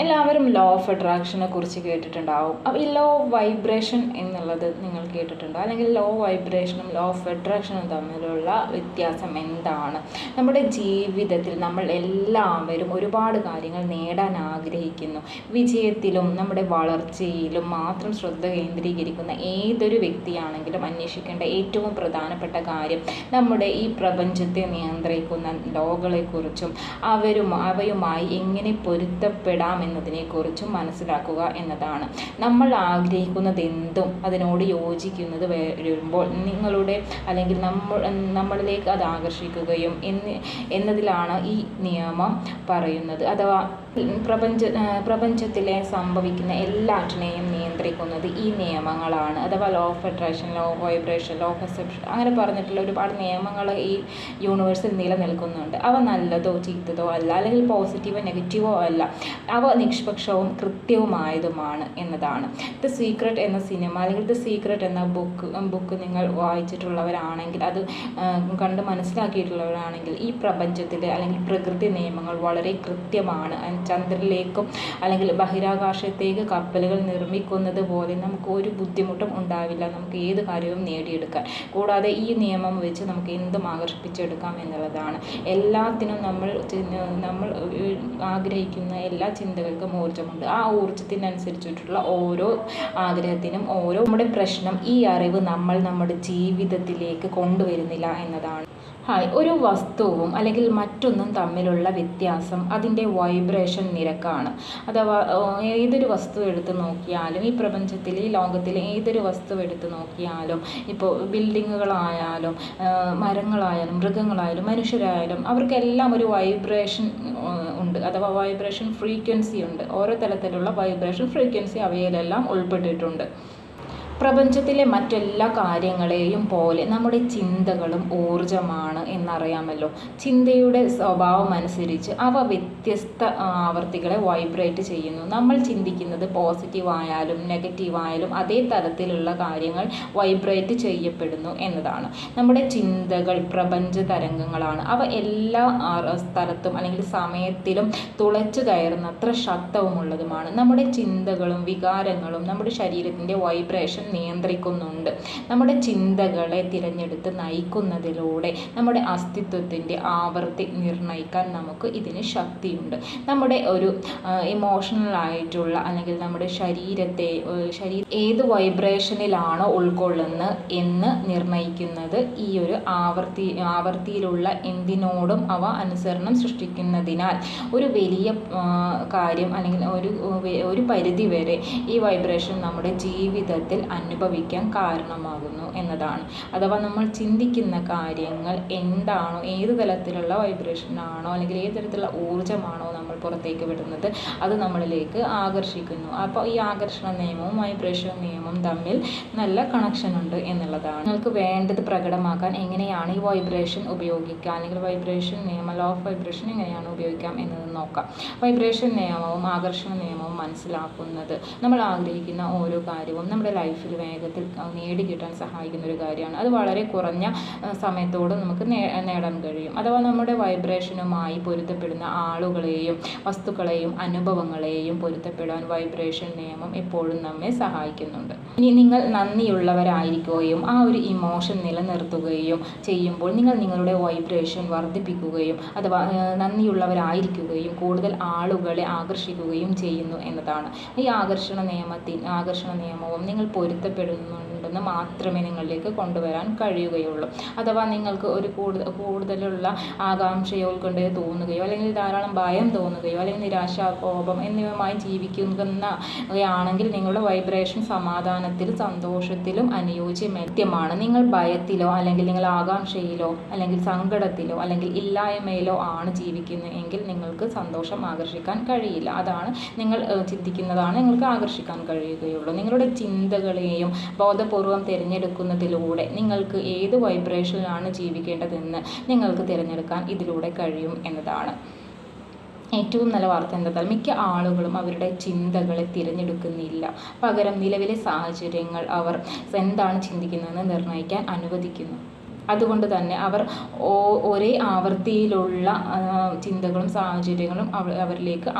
എല്ലാവരും law of അട്രാക്ഷനെ കുറിച്ച് കേട്ടിട്ടുണ്ടാവും. അപ്പോൾ ഈ ലോ വൈബ്രേഷൻ എന്നുള്ളത് നിങ്ങൾ കേട്ടിട്ടുണ്ടോ? അല്ലെങ്കിൽ ലോ വൈബ്രേഷനും ലോ ഓഫ് അട്രാക്ഷനും തമ്മിലുള്ള വ്യത്യാസം എന്താണ്? നമ്മുടെ ജീവിതത്തിൽ നമ്മൾ എല്ലാവരും ഒരുപാട് കാര്യങ്ങൾ നേടാൻ ആഗ്രഹിക്കുന്നു. വിജയത്തിലും നമ്മുടെ വളർച്ചയിലും മാത്രം ശ്രദ്ധ കേന്ദ്രീകരിക്കുന്ന ഏതൊരു വ്യക്തിയാണെങ്കിലും അന്വേഷിക്കേണ്ട ഏറ്റവും പ്രധാനപ്പെട്ട കാര്യം നമ്മുടെ ഈ പ്രപഞ്ചത്തെ നിയന്ത്രിക്കുന്ന ലോകളെക്കുറിച്ചും അവരും അവയുമായി എങ്ങനെ പൊരുത്തപ്പെടാം എന്നതിനെക്കുറിച്ചും മനസ്സിലാക്കുക എന്നതാണ്. നമ്മൾ ആഗ്രഹിക്കുന്നത് എന്തും അതിനോട് യോജിക്കുന്നത് വരുമ്പോൾ നിങ്ങളുടെ അല്ലെങ്കിൽ നമ്മൾ നമ്മളിലേക്ക് അത് ആകർഷിക്കുകയും എന്ന് എന്നതിലാണ് ഈ നിയമം പറയുന്നത്. അഥവാ പ്രപഞ്ച പ്രപഞ്ചത്തിലെ സംഭവിക്കുന്ന എല്ലാറ്റിനെയും നിയന്ത്രിക്കുന്നത് ഈ നിയമങ്ങളാണ്. അഥവാ law of attraction law of vibration law of perception അങ്ങനെ പറഞ്ഞിട്ടുള്ള ഒരുപാട് നിയമങ്ങൾ ഈ യൂണിവേഴ്സിൽ നിലനിൽക്കുന്നുണ്ട്. അവ നല്ലതോ ചീത്തതോ അല്ല അല്ലെങ്കിൽ പോസിറ്റീവോ നെഗറ്റീവോ അല്ല അവ നിഷ്പക്ഷവും കൃത്യവുമായതുമാണ് എന്നതാണ്. ദ സീക്രട്ട് എന്ന സിനിമ അല്ലെങ്കിൽ ദ സീക്രട്ട് എന്ന ബുക്ക് ബുക്ക് നിങ്ങൾ വായിച്ചിട്ടുള്ളവരാണെങ്കിൽ അത് കണ്ട് മനസ്സിലാക്കിയിട്ടുള്ളവരാണെങ്കിൽ ഈ പ്രപഞ്ചത്തിലെ അല്ലെങ്കിൽ പ്രകൃതി നിയമങ്ങൾ വളരെ കൃത്യമാണ്. ചന്ദ്രനിലേക്കും അല്ലെങ്കിൽ ബഹിരാകാശത്തേക്ക് കപ്പലുകൾ നിർമ്മിക്കുന്നത് പോലെ നമുക്ക് ഒരു ബുദ്ധിമുട്ടും ഉണ്ടാവില്ല. നമുക്ക് ഏത് കാര്യവും നേടിയെടുക്കാൻ. കൂടാതെ ഈ നിയമം വെച്ച് നമുക്ക് എന്തും ആകർഷിപ്പിച്ചെടുക്കാം എന്നുള്ളതാണ്. എല്ലാത്തിനും നമ്മൾ നമ്മൾ ആഗ്രഹിക്കുന്ന എല്ലാ ചിന്തകൾക്കും ഊർജമുണ്ട്. ആ ഊർജത്തിനനുസരിച്ചിട്ടുള്ള ഓരോ ആഗ്രഹത്തിനും ഓരോ നമ്മുടെ പ്രശ്നം ഈ അറിവ് നമ്മൾ നമ്മുടെ ജീവിതത്തിലേക്ക് കൊണ്ടുവരുന്നില്ല എന്നതാണ്. ഹായ് ഒരു വസ്തുവും അല്ലെങ്കിൽ മറ്റൊന്നും തമ്മിലുള്ള വ്യത്യാസം അതിന്റെ വൈബ്രേഷൻ നിരക്കാണ്. അഥവാ ഏതൊരു വസ്തു എടുത്ത് നോക്കിയാലും ഈ പ്രപഞ്ചത്തിൽ ഈ ലോകത്തിൽ ഏതൊരു വസ്തു എടുത്ത് നോക്കിയാലും ഇപ്പോൾ ബിൽഡിങ്ങുകളായാലും മരങ്ങളായാലും മൃഗങ്ങളായാലും മനുഷ്യരായാലും അവർക്കെല്ലാം ഒരു വൈബ്രേഷൻ ഉണ്ട്. അഥവാ വൈബ്രേഷൻ ഫ്രീക്വൻസി ഉണ്ട്. ഓരോ തലത്തിലുള്ള വൈബ്രേഷൻ ഫ്രീക്വൻസി അവയിലെല്ലാം ഉൾപ്പെട്ടിട്ടുണ്ട്. പ്രപഞ്ചത്തിലെ മറ്റെല്ലാ കാര്യങ്ങളെയും പോലെ നമ്മുടെ ചിന്തകളും ഊർജമാണ് എന്നറിയാമല്ലോ. ചിന്തയുടെ സ്വഭാവം അനുസരിച്ച് അവ വ്യത്യസ്ത ആവർത്തികളെ വൈബ്രേറ്റ് ചെയ്യുന്നു. നമ്മൾ ചിന്തിക്കുന്നത് പോസിറ്റീവ് ആയാലും നെഗറ്റീവ് ആയാലും അതേ തരത്തിലുള്ള കാര്യങ്ങൾ വൈബ്രേറ്റ് ചെയ്യപ്പെടുന്നു എന്നതാണ്. നമ്മുടെ ചിന്തകൾ പ്രപഞ്ച തരംഗങ്ങളാണ്. അവ എല്ലാ സ്ഥലത്തും അല്ലെങ്കിൽ സമയത്തിലും തുളച്ചു കയറുന്നത്ര ശക്തവുമുള്ളതുമാണ്. നമ്മുടെ ചിന്തകളും വികാരങ്ങളും നമ്മുടെ ശരീരത്തിന്റെ വൈബ്രേഷൻ നിയന്ത്രിക്കുന്നുണ്ട്. നമ്മുടെ ചിന്തകളെ തിരഞ്ഞെടുത്ത് നയിക്കുന്നതിലൂടെ നമ്മുടെ അസ്തിത്വത്തിന്റെ ആവൃത്തി നിർണയിക്കാൻ നമുക്ക് ഇതിന് ശക്തിയുണ്ട്. നമ്മുടെ ഒരു ഇമോഷണൽ ആയിട്ടുള്ള അല്ലെങ്കിൽ നമ്മുടെ ശരീരത്തെ ശരീരം ഏത് വൈബ്രേഷനിലാണോ ഉൾക്കൊള്ളുന്നത് എന്ന് നിർണയിക്കുന്നത് ഈ ഒരു ആവർത്തി ആവർത്തിയിലുള്ള എന്തിനോടും അവ അനുസരണം സൃഷ്ടിക്കുന്നതിനാൽ ഒരു വലിയ കാര്യം അല്ലെങ്കിൽ ഒരു ഒരു പരിധി വരെ ഈ വൈബ്രേഷൻ നമ്മുടെ ജീവിതത്തിൽ അനുഭവിക്കാൻ കാരണമാകുന്നു. എന്നതാണ്. അഥവാ നമ്മൾ ചിന്തിക്കുന്ന കാര്യങ്ങൾ എന്താണോ ഏത് തലത്തിലുള്ള വൈബ്രേഷനാണോ അല്ലെങ്കിൽ ഏത് തരത്തിലുള്ള ഊർജമാണോ നമ്മൾ പുറത്തേക്ക് വിടുന്നത് അത് നമ്മളിലേക്ക് ആകർഷിക്കുന്നു. അപ്പോൾ ഈ ആകർഷണ നിയമവും വൈബ്രേഷൻ നിയമവും തമ്മിൽ നല്ല കണക്ഷൻ ഉണ്ട് എന്നുള്ളതാണ്. നിങ്ങൾക്ക് വേണ്ടത് പ്രകടമാക്കാൻ എങ്ങനെയാണ് ഈ വൈബ്രേഷൻ ഉപയോഗിക്കുക? അല്ലെങ്കിൽ വൈബ്രേഷൻ നിയമം ലോ ഓഫ് വൈബ്രേഷൻ എങ്ങനെയാണ് ഉപയോഗിക്കാം എന്നത് നോക്കാം. വൈബ്രേഷൻ നിയമവും ആകർഷണ നിയമവും മനസ്സിലാക്കുന്നത് നമ്മൾ ആഗ്രഹിക്കുന്ന ഓരോ കാര്യവും നമ്മുടെ ലൈഫിൽ വേഗത്തിൽ നേടിക്കിട്ടാൻ സഹായിക്കുന്ന ഒരു കാര്യമാണ്. അത് വളരെ കുറഞ്ഞ സമയത്തോട് നമുക്ക് നേടാൻ കഴിയും. അഥവാ നമ്മുടെ വൈബ്രേഷനുമായി പൊരുത്തപ്പെടുന്ന ആളുകളെയും വസ്തുക്കളെയും അനുഭവങ്ങളെയും പൊരുത്തപ്പെടാൻ വൈബ്രേഷൻ നിയമം എപ്പോഴും നമ്മെ സഹായിക്കുന്നുണ്ട്. ഇനി നിങ്ങൾ നന്ദിയുള്ളവരായിരിക്കുകയും ആ ഒരു ഇമോഷൻ നിലനിർത്തുകയും ചെയ്യുമ്പോൾ നിങ്ങൾ നിങ്ങളുടെ വൈബ്രേഷൻ വർദ്ധിപ്പിക്കുകയും അഥവാ നന്ദിയുള്ളവരായിരിക്കുകയും കൂടുതൽ ആളുകളെ ആകർഷിക്കുകയും ചെയ്യുന്നു എന്നതാണ്. ഈ ആകർഷണ നിയമത്തിൽ ആകർഷണ നിയമവും നിങ്ങൾ പൊരുത്തപ്പെടുന്നുണ്ടെന്ന് മാത്രമേ നിങ്ങളിലേക്ക് കൊണ്ടുവരാൻ കഴിയുകയുള്ളൂ. അഥവാ നിങ്ങൾക്ക് ഒരു കൂടുതൽ കൂടുതലുള്ള ആകാംക്ഷയോ ഉത്കണ്ഠയോ തോന്നുകയോ അല്ലെങ്കിൽ ധാരാളം ഭയം തോന്നുകയോ അല്ലെങ്കിൽ നിരാശ കോപം എന്നിവയുമായി ജീവിക്കുന്നയാണെങ്കിൽ നിങ്ങളുടെ വൈബ്രേഷൻ സമാധാനത്തിൽ സന്തോഷത്തിലും അനുയോജ്യമത്യമാണ് നിങ്ങൾ ഭയത്തിലോ അല്ലെങ്കിൽ നിങ്ങൾ ആകാംക്ഷയിലോ അല്ലെങ്കിൽ സങ്കടത്തിലോ അല്ലെങ്കിൽ ഇല്ലായ്മയിലോ ആണ് ജീവിക്കുന്നത് എങ്കിൽ നിങ്ങൾക്ക് സന്തോഷം ആകർഷിക്കാൻ കഴിയില്ല. അതാണ് നിങ്ങൾ ചിന്തിക്കുന്നതാണ് നിങ്ങൾക്ക് ആകർഷിക്കാൻ കഴിയുകയുള്ളൂ. നിങ്ങളുടെ ചിന്തകളെയും ബോധപൂർവം തിരഞ്ഞെടുക്കുന്നതിലൂടെ നിങ്ങൾക്ക് ഏത് വൈബ്രേഷനിലാണ് ജീവിക്കേണ്ടതെന്ന് നിങ്ങൾക്ക് തിരഞ്ഞെടുക്കാൻ ഇതിലൂടെ കഴിയും എന്നതാണ്. ഏറ്റവും നല്ല വാർത്ത എന്താ മിക്ക ആളുകളും അവരുടെ ചിന്തകളെ തിരഞ്ഞെടുക്കുന്നില്ല. പകരം നിലവിലെ സാഹചര്യങ്ങൾ അവർ എന്താണ് ചിന്തിക്കുന്നതെന്ന് നിർണയിക്കാൻ അനുവദിക്കുന്നു. അതുകൊണ്ട് തന്നെ അവർ ഒരേ ആവൃത്തിയിലുള്ള ചിന്തകളും സാഹചര്യങ്ങളും അവരിലേക്ക്